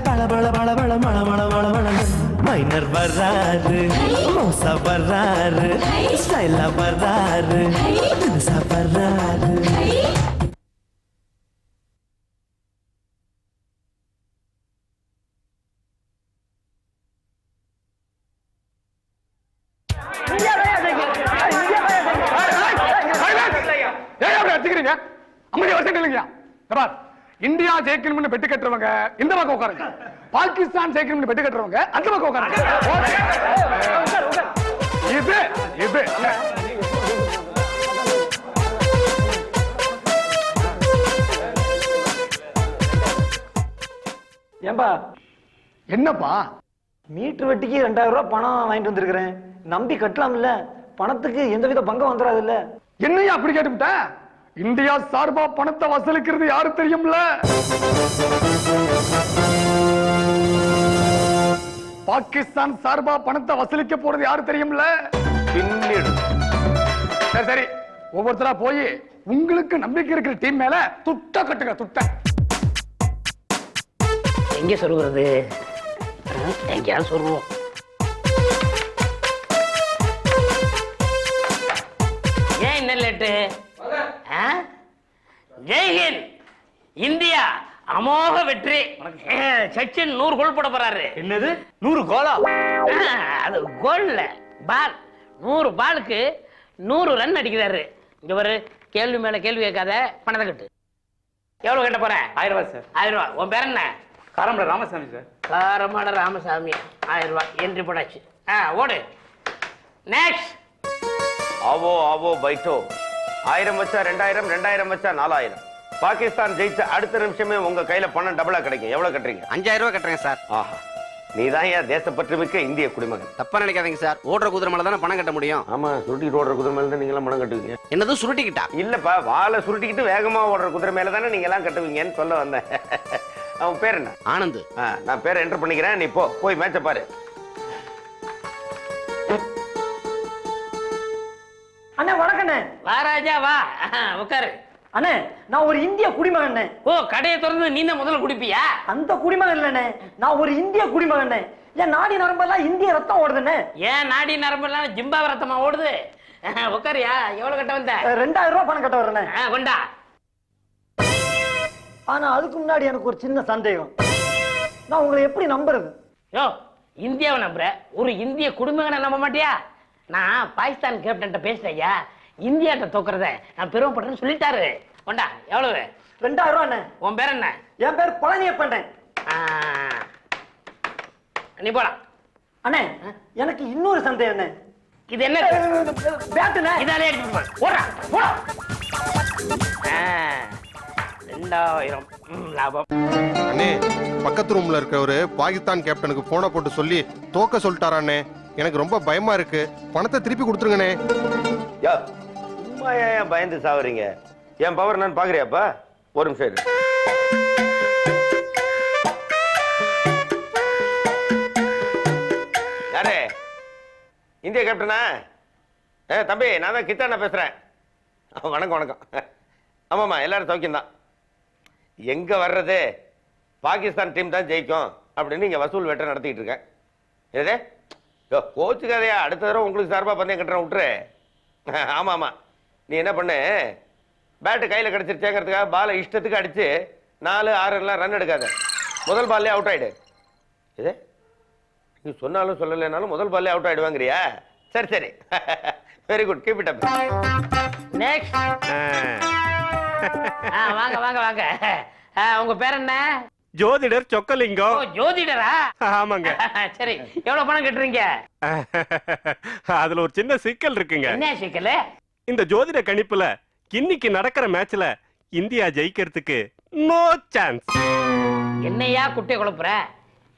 கல பள பள பள பள மள மள மள மைனர் வர்றாரு மோசா வர்றாரு ஸ்டைலா வர்றாரு தினுசா வர்றாரு ஏன் வருஷம் இல்லைங்க இந்தியா ஜெயிக்கணும்னு பெட்டு கட்டுறவங்க இந்த பக்கம் உட்காருங்க. பாகிஸ்தான் ஜெயிக்கணும்னு பெட்டு கட்டுறவங்க அந்த பக்கம் உட்காருங்க. இது இது. ஏன்பா? என்னப்பா? மீட்டர் வெட்டிக்கு ரெண்டாயிரம் ரூபாய் பணம் வாங்கிட்டு வந்திருக்கிறேன். நம்பி கட்டலாம்ல. பணத்துக்கு எந்தவித பங்கம் வந்துடாது இல்ல என்னையா அப்படி கேட்டுவிட்ட இந்தியா சார்பா பணத்தை வசூலிக்கிறது யாரு தெரியும்ல? பாகிஸ்தான் சார்பா பணத்தை வசூலிக்க போறது யாரு தெரியும்ல? பின்னிடு. சரி சரி. ஒவ்வொருத்தரா போய் உங்களுக்கு நம்பிக்கை இருக்கிற டீம் மேல துட்ட கட்டுங்க துட்ட. எங்க சொல்றது எங்கேயாவது சொல்லுவோம் ஏன் என்ன லேட்டு ஜெய்ஹிந்த் இந்தியா அமோக வெற்றி. சச்சின் நூறு கோல் போட போறாரு. என்னது? நூறு கோலா? அது கோல்ல பால். நூறு பாலுக்கு நூறு ரன் அடிக்கிறாரு. இங்க பாரு கேள்வி மேல கேள்வி கேட்காத பணத்தை கட்டு. எவ்வளவு கட்ட போற? ஆயிரம் ரூபாய் சார். ஆயிரம் ரூபாய். உன் பேர் என்ன? காரமட ராமசாமி சார். காரமாட ராமசாமி. ஆயிரம் ரூபாய். என்ட்ரி போட்டாச்சு. ஆ ஓடு. நெக்ஸ்ட் ஆவோ ஆவோ பைட்டோ. ஆயிரம் வச்சா ரெண்டாயிரம் ரெண்டாயிரம் வச்சா நாலாயிரம். பாகிஸ்தான் ஜெயிச்ச அடுத்த நிமிஷமே உங்க கையில பணம் டபுளா கிடைக்கும். எவ்வளவு கட்டுறீங்க? அஞ்சாயிரம் ரூபாய் கட்டுறேங்க சார். ஆஹா. நீ தான் ஏன் தேசப்பற்று மிக்க இந்திய குடிமகன்? தப்பா நினைக்காதீங்க சார். ஓடுற குதிரை மேல தானே பணம் கட்ட முடியும். ஆமா சுருட்டிட்டு ஓடுற குதிரை மேல தான் நீங்க எல்லாம் பணம் கட்டுவீங்க. என்னது சுருட்டிக்கிட்டா? இல்லப்பா வாழை சுருட்டிக்கிட்டு வேகமா ஓடுற குதிரை மேல தானே நீங்க எல்லாம் கட்டுவீங்கன்னு சொல்ல வந்தேன். அவன் பேர் என்ன? ஆனந்த். நான் பேரை என்டர் பண்ணிக்கிறேன். நீ போ போய் மேட்ச பாரு. ராஜா வா. உட்காரு அண்ணே நான் ஒரு இந்திய குடிமகன் ஓ கடையை திறந்து நீ தான் முதல்ல குடிப்பியா? அந்த குடிமகன் இல்லண்ணே நான் ஒரு இந்திய குடிமகன் என் நாடி நரம்பெல்லாம் இந்திய ரத்தம் ஓடுதுண்ணே ஏன் நாடி நரம்பெல்லாம் ஜிம்பா ரத்தமா ஓடுது? உட்காருயா எவ்வளவு கட்ட வந்த? ரெண்டாயிரம் ரூபாய் பணம் கட்ட ஆ, கொண்டா. ஆனா அதுக்கு முன்னாடி எனக்கு ஒரு சின்ன சந்தேகம். நான் உங்களை எப்படி நம்புறது? யோ இந்தியாவை நம்புற? ஒரு இந்திய குடும்பங்களை நம்ப மாட்டியா? நான் பாகிஸ்தான் கேப்டன் பேசுறையா இந்தியாட்ட தோக்குறத நான் பெருமைப்படுறேன்னு சொல்லிட்டாரு. கொண்டா எவ்வளவு? ரெண்டாயிரம் ரூபாய் அண்ணே. உன் பேர் என்ன? என் பேர் பழனியப்பண்ணே. ஆ, நீ போலாம். அண்ணே எனக்கு இன்னொரு சந்தேகம் அண்ணே. இது என்ன? பேட்டுண்ணே இதாலே போ. போடா ரெண்டாயிரம். லாபம். அண்ணே பக்கத்து ரூம்ல இருக்கவரு பாகிஸ்தான் கேப்டனுக்கு போனை போட்டு சொல்லி தோக்க சொல்லிட்டாராண்ணே எனக்கு ரொம்ப பயமா இருக்கு. பணத்தை திருப்பி கொடுத்துருங்கண்ணே. யா சும்மா ஏன் பயந்து சாவறீங்க? என் பவர் நான் பாக்குறியாப்பா? ஒரு நிமிஷம் இரு. யாரு? இந்திய கேப்டனா ஏ தம்பி நான் தான் கித்தாண்ணா பேசுறேன். வணக்கம் வணக்கம். ஆமாம்மா எல்லாரும் சௌக்கியம்தான். எங்க வர்றது? பாகிஸ்தான் டீம் தான் ஜெயிக்கும் அப்படின்னு இங்க வசூல் வெட்ட நடத்திக்கிட்டு இருக்கேன். எது யோ அடுத்த தடவை உங்களுக்கு சார்பா பந்தயம் கட்டுறேன் விட்டுரு. ஆமா ஆமா நீ என்ன பண்ணு? பேட்டு கையில கிடைச்சிருச்சேங்கிறதுக்காக பாலை இஷ்டத்துக்கு அடிச்சு நாலு ஆறு எல்லாம் ரன் எடுக்காத. முதல் பால்லே அவுட் ஆயிடு. இது? நீ சொன்னாலும் சொல்லலைனாலும் முதல் பால்லே அவுட் ஆயிடுவாங்கறியா? சரி சரி. Very good keep it up next வாங்க வாங்க வாங்க. உங்க பேர் என்ன? ஜோதிடர் ஓ சொக்கலிங்கம் ஜோதிடரா? ஆமாங்க. சரி எவ்வளவு பணம் கட்டுறீங்க? அதுல ஒரு சின்ன சிக்கல் இருக்குங்க. என்ன சிக்கல்? இந்த ஜோதிட கணிப்புல இன்னைக்கு நடக்கிற மேட்ச்ல இந்தியா ஜெயிக்கிறதுக்கு நோ சான்ஸ் என்னையா குட்டையை குழப்புற?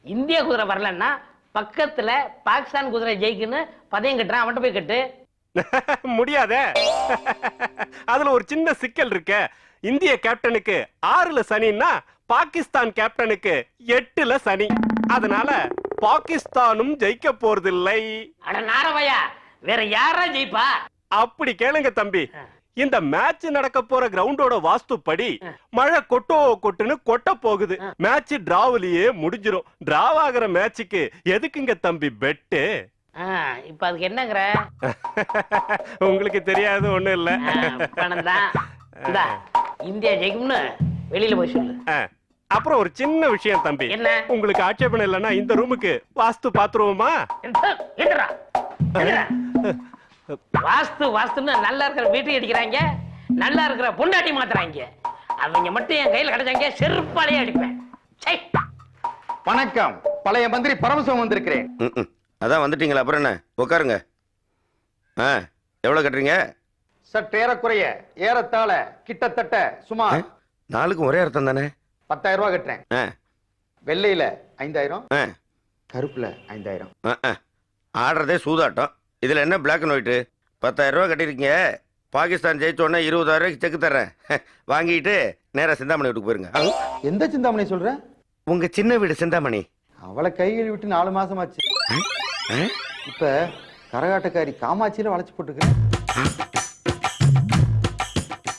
இந்திய குதிரை வரலன்னா பக்கத்துல பாகிஸ்தான் குதிரை ஜெயிக்குன்னு பதயம் கட்டுறான் அவன்கிட்ட போய் கட்டு. முடியாதே. அதுல ஒரு சின்ன சிக்கல் இருக்க. இந்திய கேப்டனுக்கு ஆறுல சனின்னா பாகிஸ்தான் கேப்டனுக்கு எட்டுல சனி. அதனால பாகிஸ்தானும் ஜெயிக்க போறதில்லை. அட நாரவையா வேற யாரா ஜெயிப்பா? அப்படி கேளுங்க தம்பி. இந்த மேட்ச் நடக்க போற கிரவுண்டோட வாஸ்துப்படி மழை கொட்டோ கொட்டுன்னு கொட்ட போகுது. மேட்ச் டிராவிலேயே முடிஞ்சிரும். டிராவ் ஆகுற மேட்சுக்கு எதுக்குங்க தம்பி பெட்டு இப்ப அதுக்கு என்னங்கிற? உங்களுக்கு தெரியாது ஒண்ணும் இல்ல. இந்தியா ஜெயிக்கும்னு வெளியில போய் சொல்லு. அப்புறம் ஒரு சின்ன விஷயம் தம்பி. என்ன? உங்களுக்கு ஆட்சேபணம் இல்லைன்னா இந்த ரூமுக்கு வாஸ்து பாத்துருவோமா. வாஸ்து வாஸ்துன்னு நல்லா இருக்கிற வீட்டை அடிக்கிறாங்க. நல்லா இருக்கிற பொண்டாட்டி மாத்துறாங்க. அவங்க மட்டும் என் கையில கிடைச்சாங்க செருப்பாலேயே அடிப்பேன். வணக்கம். பழைய மந்திரி பரமசிவம் வந்திருக்கிறேன். ம், ம். அதான் வந்துட்டீங்களா அப்புறம் என்ன? உட்காருங்க. ஆ எவ்வளோ கட்டுறீங்க? சற்றேறக்குறைய ஏறத்தாழ கிட்டத்தட்ட சுமார் நாளுக்கும் ஒரே அர்த்தம் தானே? பத்தாயிரம் ரூபாய் கட்டுறேன். ஆ. வெள்ளையில ஐந்தாயிரம் ஆ. கருப்புல ஐந்தாயிரம். ஆ, ஆ. ஆடுறதே சூதாட்டம். இதில் என்ன பிளாக் அண்ட் ஒயிட்டு பத்தாயிரம் ரூபா கட்டியிருக்கீங்க. பாகிஸ்தான் ஜெயிச்ச உடனே இருபதாயிரம் ரூபாய்க்கு செக்கு தர்றேன். வாங்கிட்டு நேராக சிந்தாமணி வீட்டுக்கு போயிருங்க. எந்த சிந்தாமணி சொல்ற? உங்கள் சின்ன வீடு சிந்தாமணி. அவளை கையில் விட்டு நாலு மாசம் ஆச்சு இப்ப கரகாட்டக்காரி காமாட்சியில வளைச்சு போட்டுக்கிறேன்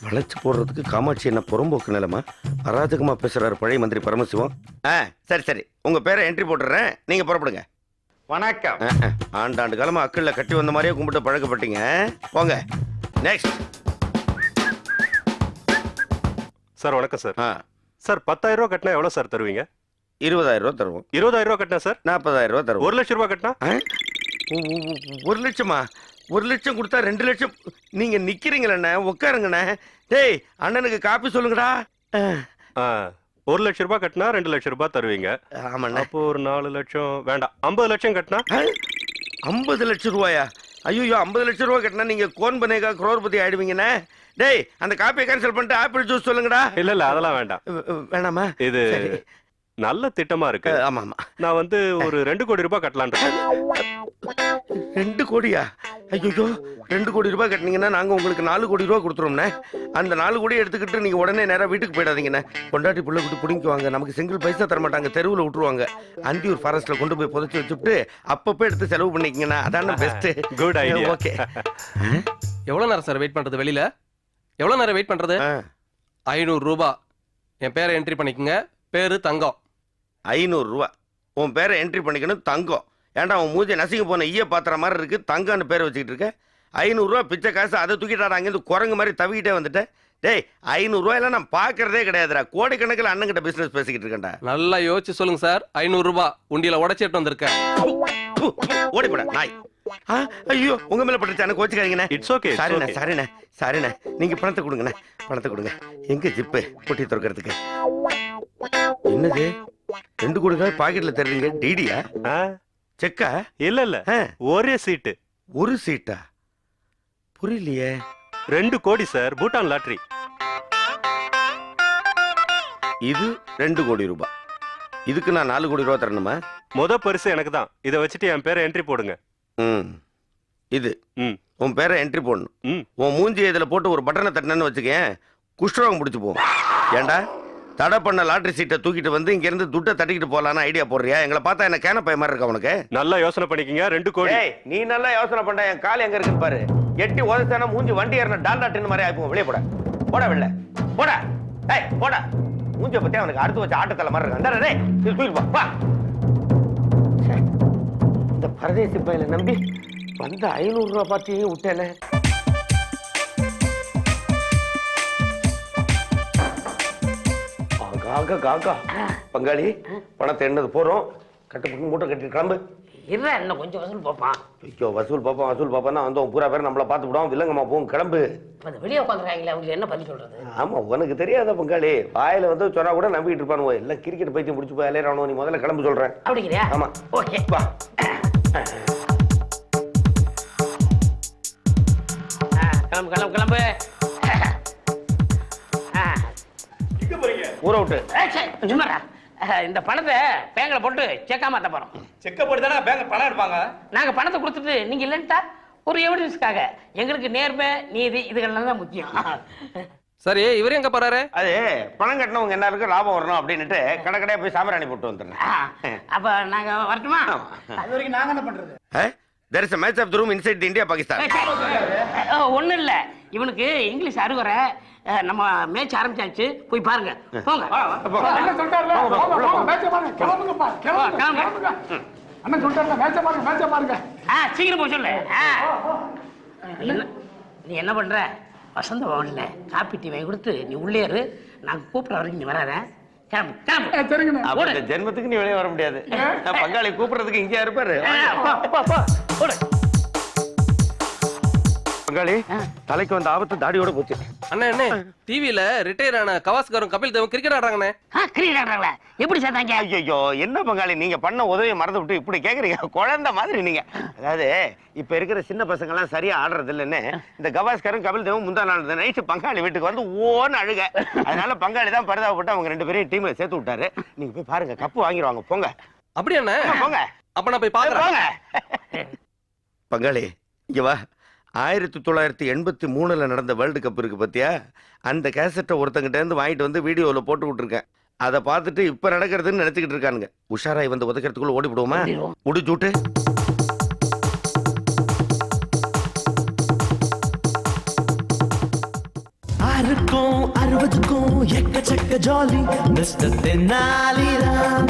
வளைச்சு போடுறதுக்கு காமாட்சி என்ன புறம்போக்கு நிலமா? அராஜகமா பேசுறாரு பழைய மந்திரி பரமசிவம். ஆ சரி சரி. உங்க பேரை என்ட்ரி போட்டுறேன் நீங்க புறப்படுங்க. வணக்கம். ஆ, ஆ. ஆண்டாண்டு காலமா அக்கல்ல கட்டி வந்த மாதிரியே கும்பிட்டு பழக்கப்பட்டீங்க. போங்க. நெக்ஸ்ட் சார் வணக்கம் சார். ஆ. சார் பத்தாயிரம் ரூபாய் கட்டினா எவ்வளவு சார் தருவீங்க? இருபதாயிரம் ரூபா தருவோம். இருபதாயிரம் ரூபாய் கட்டினா சார்? நாற்பதாயிரம் ரூபா தருவோம். ஒரு லட்சம் ரூபாய் கட்டினா? ஆ? ஒ- ஒ- ஒ- ஒரு லட்சமா? ஒரு லட்சம் கொடுத்தா ரெண்டு லட்சம். நீங்க நிக்கிறீங்களண்ணே உட்காருங்கண்ணே. டேய் அண்ணனுக்கு காப்பி சொல்லுங்கடா. ஆ, ஆ, ஒரு லட்சம் ரூபாய் கட்டினா ரெண்டு லட்சம் ரூபாய் தருவீங்க. ஆமாண்ணே. அப்போ ஒரு நாலு லட்சம் வேண்டாம். ஐம்பது லட்சம் கட்டினா? ஐம்பது லட்சம் ரூபாயா? ஐயோ ஐம்பது லட்சம் ரூபாய் கட்டினா நீங்க கோன் பனேகா குரோர்பதி ஆயிடுவீங்கண்ணே. டேய் அந்த காப்பியை கேன்சல் பண்ணிட்டு ஆப்பிள் ஜூஸ் சொல்லுங்கடா. இல்ல இல்ல அதெல்லாம் வேண்டாம். வேணாமா? இது. நல்ல திட்டமா இருக்கு. அஹ், ஆமா ஆமா. நான் வந்து ஒரு ரெண்டு கோடி ரூபாய் கட்டலான் ரெண்டு கோடியா? ஐயோ ரெண்டு கோடி ரூபாய் கட்டினீங்கன்னா நாங்க உங்களுக்கு நாலு கோடி ரூபாய் கொடுத்துருவோம்ண்ணே அந்த நாலு கோடி எடுத்துக்கிட்டு நீங்க உடனே நேரா வீட்டுக்கு போயிடாதீங்கண்ணே. பொண்டாட்டி புள்ள விட்டு பிடிக்குவாங்க நமக்கு சிங்கிள் பைசா தர மாட்டாங்க தெருவில் விட்டுருவாங்க. அந்தியூர் ஃபாரஸ்ட்ல கொண்டு போய் புதைச்சி வச்சுட்டு அப்பப்போ எடுத்து செலவு பண்ணிக்கிங்கண்ணா. அதான பெஸ்ட் Good idea. ஓகே எவ்வளோ நேரம் சார் வெயிட் பண்ணுறது வெளியில்? எவ்வளோ நேரம் வெயிட் பண்ணுறது ஐநூறு ரூபாய். என் பேரை என்ட்ரி பண்ணிக்கோங்க. பேரு தங்கம். ஐநூறு ரூபா. உன் பேரை என்ட்ரி பண்ணிக்கணும் தங்கம். ஏன்டா உன் மூஞ்சி நசிங்க போன ஈய பாத்திர மாதிரி இருக்கு தங்கம்னு பேரை வச்சுக்கிட்டு இருக்க? ஐநூறுரூவா பிச்சை காசு அதை தூக்கிட்டாடா அங்கேருந்து குரங்கு மாதிரி தவிக்கிட்டே வந்துட்டேன் டேய் ஐநூறுரூவாயெல்லாம் நான் பார்க்கறதே கிடையாதுடா. கோடிக்கணக்கில் அண்ணன்கிட்ட பிசினஸ் பேசிக்கிட்டு இருக்கேன்டா. நல்லா யோசிச்சு சொல்லுங்க சார். ஐநூறு ரூபாய் உண்டியில உடச்சிட்டு வந்திருக்கேன். ப்பு, ஓடி போடா நாய். ஐயோ உங்க மேல பட்டுச்சு எனக்கு கோச்சுக்காதீங்கண்ணே. It's okay சாரிண்ணே சாரிண்ணே சாரிண்ணே. நீங்க பணத்தை கொடுங்கண்ணே பணத்தை கொடுங்க. எங்க ஜிப்பு? பொட்டி திறக்கிறதுக்கு. என்னது? ரெண்டு கோடி ரூபாய் பாக்கெட்ல தர்றீங்க டிடியா? செக்கா? இல்ல இல்ல. ஒரே சீட்டு. ஒரு சீட்டா? புரியலையே. ரெண்டு கோடி சார். பூட்டான் லாட்டரி இது ரெண்டு கோடி ரூபாய் இதுக்கு நான் நாலு கோடி ரூபாய் தரணுமா? முத பரிசு எனக்கு தான். இதை வச்சுட்டு என் பேரை என்ட்ரி போடுங்க. ம். இது. ம். உன் பேரை என்ட்ரி போடணும். உன் மூஞ்சி இதில் போட்டு ஒரு பட்டனை தட்டினேன்னு வச்சுக்கேன். குஷ்டரோகம் பிடிச்சி போகும். ஏன்டா தடை பண்ண லாட்டரி சீட்டை தூக்கிட்டு வந்து இங்கேருந்து துட்டை தட்டிக்கிட்டு போகலான்னு ஐடியா போடுறியா? எங்களை பார்த்தா என்ன கேன பைய மாதிரி இருக்கா உனக்கு? நல்லா யோசனை பண்ணிக்கங்க ரெண்டு கோடி. நீ நல்லா யோசனை பண்ண என் கால் எங்க இருக்குன்னு பாரு. எட்டி உதச்சானா மூஞ்சி வண்டி ஏறின டால்டா டின்னு மாதிரி ஆயிப்போம். வெளியே போட. போட வெளில. போட. ஏய் போட. மூஞ்ச பத்தி அவனுக்கு அடுத்து வச்ச ஆட்டத்தலை மாதிரி இருக்கான். இது தூக்கிட்டு போ. வா. இந்த பரதேசி பையில நம்பி வந்த ஐநூறு ரூபாய் பார்த்தியும் விட்டேனே? ஆகா காக்கா. பங்காளி பணத்தை எண்ணது போறோம் கட்டு மூட்டை கட்டி கிளம்பு. இருடா இன்னும் கொஞ்சம் வசூல் பார்ப்பான் ஐயோ வசூல் பாப்பா வசூல் பாப்பான்னா வந்து பூரா பேர் நம்மள பார்த்து விடுவோம் வில்லங்கம்மா போகும் கிளம்பு. இப்ப வெளியே உட்காந்துருக்காங்களே அவங்களுக்கு என்ன பதில் சொல்றது? ஆமா உனக்கு தெரியாத பங்காளி? வாயில வந்து சொன்னா கூட நம்பிக்கிட்டு இருப்பானுவோ. எல்லாம் கிரிக்கெட் பைத்தியம் முடிச்சு போய் அலையறானோ நீ முதல்ல கிளம்பு சொல்றேன். அப்படிங்கிறியா? ஆமா. ஓகே. வா. கிளம்பு கிளம்பு கிளம்பு. ஊற விட்டு. சும்மாடா இந்த பணத்தை பேங்க்ல போட்டு செக்கா மாத்த போறோம். செக்க போட்டு தானே பேங்க் பணம் எடுப்பாங்க? நாங்க பணத்தை கொடுத்துட்டு நீங்க இல்லைன்ட்டா ஒரு எவிடன்ஸ்க்காக எங்களுக்கு நேர்மை நீதி இதுகள்லாம் தான் முக்கியம். சரி இவரு எங்க போறாரு? அது பணம் கட்டினவங்க எல்லாருக்கும் லாபம் வரணும் அப்படின்னுட்டு கடை கடையா போய் சாம்பிராணி போட்டு வந்துடுறேன் அப்ப நாங்க வரட்டுமா? அது வரைக்கும் நாங்க என்ன பண்றது? There is match of the room inside the India Pakistan ஒன்றும் இல்லை. இவனுக்கு இங்கிலீஷ் அறுவரை. நம்ம மேட்ச் ஆரம்பிச்சாச்சு. போய் பாருங்க. போங்க. அண்ணன் போங்க, மேட்சை பாருங்க. மேட்சை பாருங்க மேட்சை பாருங்க. ஆ சீக்கிரம் போய் சொல்லு. நீ என்ன பண்ற? வசந்த பவன்ல காப்பி டீ வாங்கி கொடுத்து நீ உள்ளே இரு. நான் கூப்பிட்ற வரைக்கும் நீ வராத. ஜென்மத்துக்கு நீ வெளியே வர முடியாது. பங்காளி கூப்பிடுறதுக்கு இங்கே இருப்பாரு. பங்காளி தலைக்கு வந்த ஆபத்து தாடியோட போச்சு. அண்ணா என்ன டிவில ரிட்டையர் ஆன கவாஸ்கரும் கபில் தேவும் கிரிக்கெட் ஆடுறாங்கண்ணே. ஆ கிரிக்கெட் ஆடுறாங்களா? எப்படி சேர்த்தாங்க ஐயோ என்ன பங்காளி நீங்க பண்ண உதவியை மறந்து விட்டு இப்படி கேக்குறீங்க? குழந்தை மாதிரி நீங்க. அதாவது இப்ப இருக்கிற சின்ன பசங்க எல்லாம் சரியா ஆடுறது இல்லைன்னு இந்த கவாஸ்கரும் கபில் தேவும் முந்தா நாள் நைட்டு பங்காளி வீட்டுக்கு வந்து ஓன்னு அழுக. அதனால பங்காளி தான் பரிதாபப்பட்டு அவங்க ரெண்டு பேரையும் டீம்ல சேர்த்து விட்டாரு. நீங்க போய் பாருங்க கப்பு வாங்கிடுவாங்க போங்க. அப்படி அண்ணே போங்க. அப்ப நான் போய் பாக்குறேன் போங்க. பங்காளி இங்க வா. ஆயிரத்தி தொள்ளாயிரத்தி எண்பத்தி மூணுல நடந்த வேர்ல்டு கப் இருக்கு பாத்தியா? அந்த கேசட்டை ஒருத்தங்கிட்ட இருந்து வாங்கிட்டு வந்து வீடியோவில் போட்டு விட்டுருக்கேன் அதை பார்த்துட்டு இப்ப நடக்கிறதுன்னு நினைச்சுக்கிட்டு இருக்கானுங்க. உஷாராய் வந்து உதக்கிறதுக்குள்ள ஓடி விடுவோமா. முடிச்சுட்டு ஆறுக்கும் அறுபதுக்கும் எக்கச்சக்க ஜாலி மிஸ்டர் தென்னாலிராம்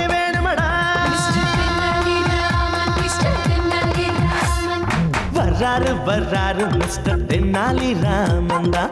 வர்றாரு வர்றாரு மிஸ்டர் தென்னாலி ராமன் தான்.